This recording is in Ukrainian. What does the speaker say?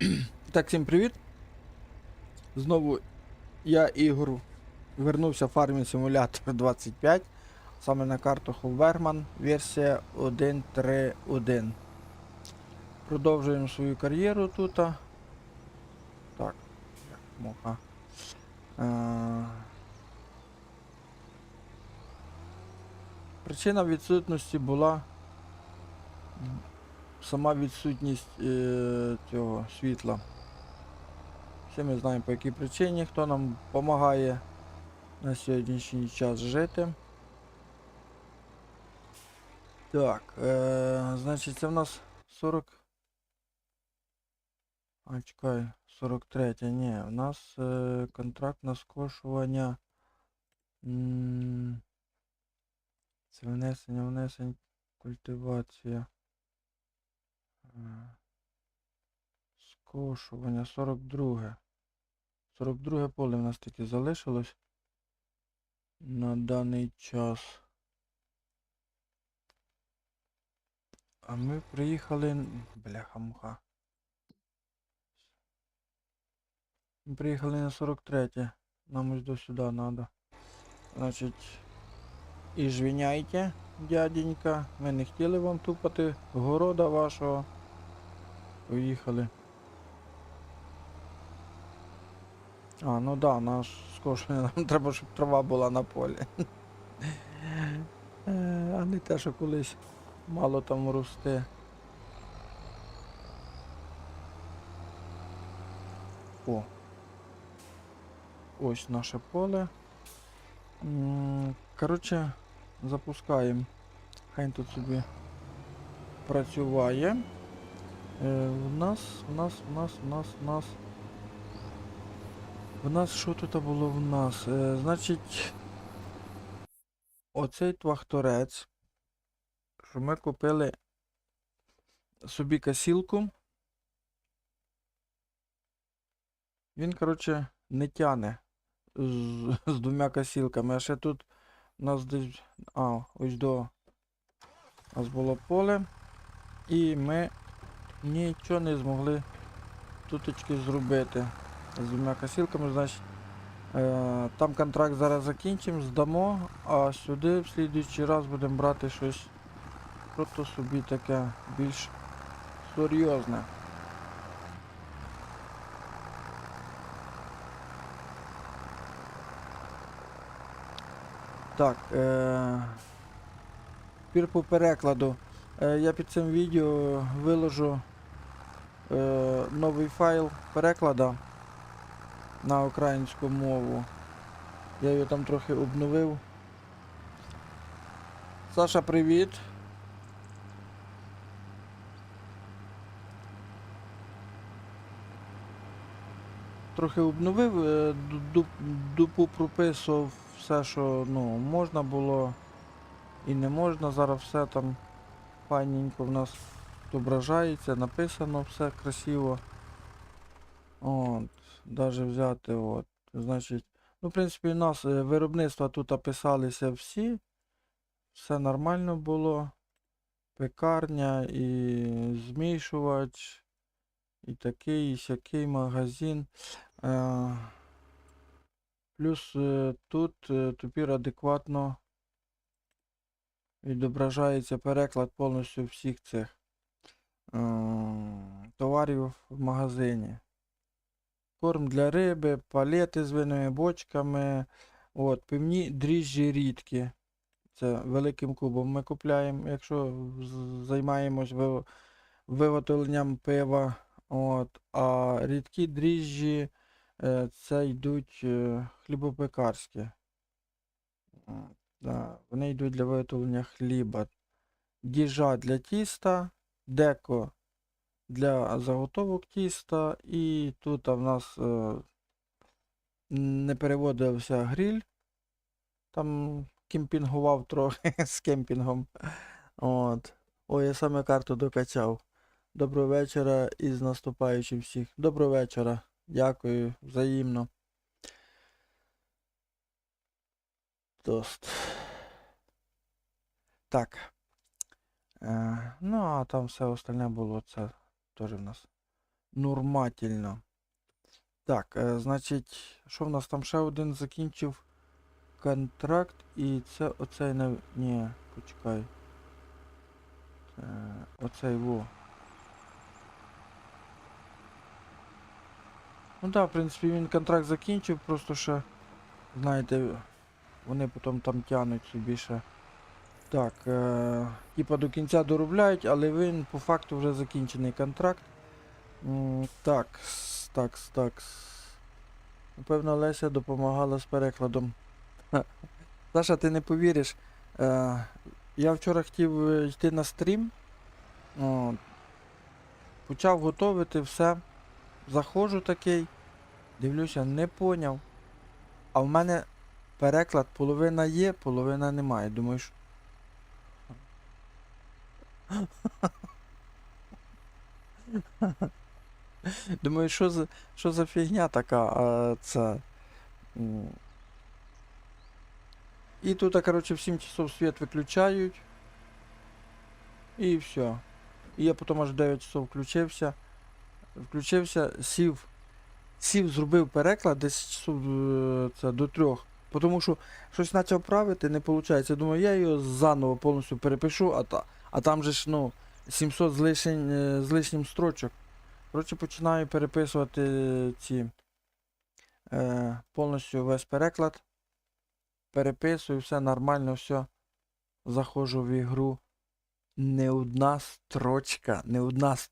Так, всім привіт. Знову я Ігор вернувся в Farming Simulator 25. Саме на карту Холберман, версія 1.3.1. Продовжуємо свою кар'єру тут. Так. Муха. Е, Причина відсутності була сама відсутність е, цього світла. Всі ми знаємо по якій причині, хто нам допомагає на сьогоднішній час жити. Так, е, значить це в нас 40. А, чекай, 43. Ні, у нас е, контракт на скошування. М, Це внесення, внесень, культивація. Скошування 42. 42 поле в нас таки залишилось на даний час. А ми приїхали. Бляха-муха. Ми приїхали на 43. Нам ось до сюди надо. Значить. І жвіняйте, дяденька. Ми не хотіли вам тупати города вашого. Поїхали. А, ну да, наш скошення, нам треба, щоб трава була на полі. Е, А не те, що колись мало там росте. О. Ось наше поле. Коротше, запускаємо. Хай тут собі працюває. Е, в нас, в нас, в нас, в нас, в нас. В нас що тут було в нас? Е, значить, оцей твахторець, що ми купили собі касілку. Він, коротше, не тяне з, з двома касілками. А ще тут у нас десь. А, ось до. У нас було поле. І ми нічого не змогли туточки зробити з двома косілками, значить е, там контракт зараз закінчимо, здамо, а сюди в слідуючий раз будемо брати щось просто собі таке більш серйозне. Так, е, тепер по перекладу. Е, я під цим відео виложу новий файл переклада на українську мову. Я його там трохи обновив. Саша, привіт. Трохи обновив, е, ду- ду- дупу прописував все, що ну, можна було і не можна. Зараз все там файненько в нас відображається, написано все красиво. От, даже взяти, от, значить, ну, в принципі, у нас е, виробництва тут описалися всі. Все нормально було. Пекарня і змішувач, і такий, і сякий магазин. Е, плюс е, тут тепер адекватно відображається переклад повністю всіх цих товарів в магазині. Корм для риби, палети з винними бочками, от, пивні дріжджі рідкі. Це великим кубом ми купляємо, якщо займаємось ви- виготовленням пива. От, а рідкі дріжджі е, це йдуть е, хлібопекарські. Вони йдуть для виготовлення хліба. Діжа для тіста, деко для заготовок тіста. І тут в нас е, не переводився гриль. Там кемпінгував трохи з кемпінгом. От. Ой, я саме карту докачав. Доброго вечора і наступаючим всіх. Доброго вечора. Дякую, взаємно. Тост. Так. Е, ну, а там все остальне було, це теж в нас нормательно. Так, е, значить, що в нас там ще один закінчив контракт, і це оцей не. Ні, почекай. Е, оцей во. Ну так, в принципі, він контракт закінчив, просто ще, знаєте, вони потім там тянуть собі ще. Так, е, типа до кінця доробляють, але він по факту вже закінчений контракт. Так, так, так. Напевно, Леся допомагала з перекладом. Саша, ти не повіриш. Е, я вчора хотів е, йти на стрім. О, почав готувати все. Заходжу такий. Дивлюся, не поняв. А в мене переклад половина є, половина немає. Думаю, що. Думаю, що за, що за фігня така, а це. І тут, коротше, в 7 часов світ виключають. І все. І я потім аж 9 часов включився. Включився, сів. Сів, зробив переклад десь часов е, це, до трьох. Тому що щось почав правити, не виходить. Думаю, я його заново повністю перепишу, а, та, а там же ж, ну, 700 з, лишень, е, з лишнім строчок. Коротше, починаю переписувати ці е, повністю весь переклад. Переписую, все нормально, все. Заходжу в ігру. Не одна строчка, не одна строчка.